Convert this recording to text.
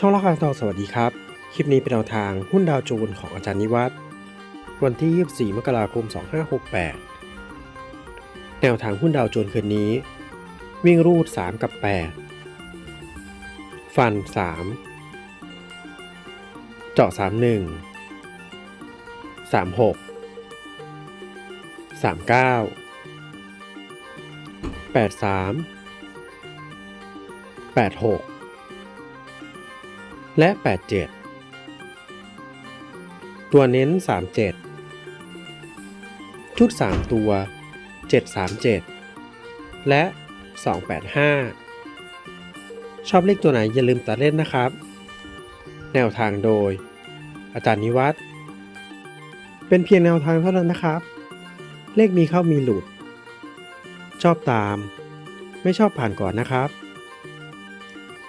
ช่องละครทองสวัสดีครับ คลิปนี้เป็นแนวทางหุ้นดาวโจนของอาจารย์นิวัฒน์วันที่ 24 มกราคม 2568 แนวทางหุ้นดาวโจนคืนนี้ วิ่งรูด 3 กับ 8 ฟัน 3 เจาะ 31 36 39 83 86 และ 87 ตัวเน้น 37 ชุด 3 ตัว 737 และ 285 ชอบเลขตัวไหนอย่าลืมตัดเล่นนะครับ แนวทางโดย อาจารย์นิวัฒน์เป็นเพียงแนวทางเท่านั้นนะครับ เลขมีเข้ามีหลุด ชอบตาม ไม่ชอบผ่านก่อนนะครับ